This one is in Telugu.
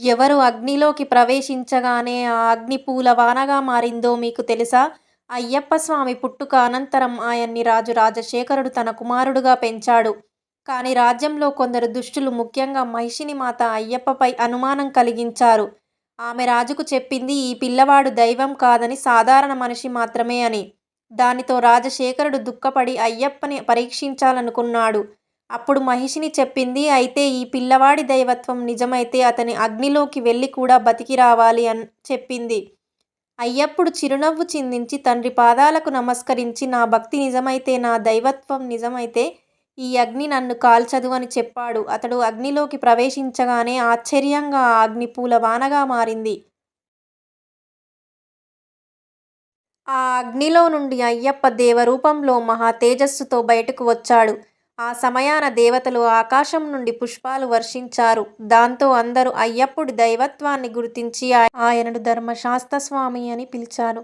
ఎవరు అగ్నిలోకి ప్రవేశించగానే ఆ అగ్ని పూలవానగా మారిందో మీకు తెలుసా? అయ్యప్ప స్వామి పుట్టుక అనంతరం ఆయన్ని రాజు రాజశేఖరుడు తన కుమారుడుగా పెంచాడు. కాని రాజ్యంలో కొందరు దుష్టులు ముఖ్యంగా మహిషిని మాత అయ్యప్పపై అనుమానం కలిగించారు. ఆమె రాజుకు చెప్పింది ఈ పిల్లవాడు దైవం కాదని సాధారణ మనిషి మాత్రమే అని. దానితో రాజశేఖరుడు దుఃఖపడి అయ్యప్పని పరీక్షించాలనుకున్నాడు. అప్పుడు మహిషిని చెప్పింది అయితే ఈ పిల్లవాడి దైవత్వం నిజమైతే అతని అగ్నిలోకి వెళ్ళి కూడా బతికి రావాలి అని చెప్పింది. అయ్యప్పుడు చిరునవ్వు చిందించి తండ్రి పాదాలకు నమస్కరించి నా భక్తి నిజమైతే నా దైవత్వం నిజమైతే ఈ అగ్ని నన్ను కాల్చదు అని చెప్పాడు. అతడు అగ్నిలోకి ప్రవేశించగానే ఆశ్చర్యంగా ఆ అగ్ని పూలవానగా మారింది. ఆ అగ్నిలో నుండి అయ్యప్ప దేవరూపంలో మహా తేజస్సుతో బయటకు వచ్చాడు. ఆ సమయాన దేవతలు ఆకాశం నుండి పుష్పాలు వర్షించారు. దాంతో అందరూ అయ్యప్పుడి దైవత్వాన్ని గుర్తించి ఆయనను ధర్మశాస్త్ర స్వామి అని పిలిచారు.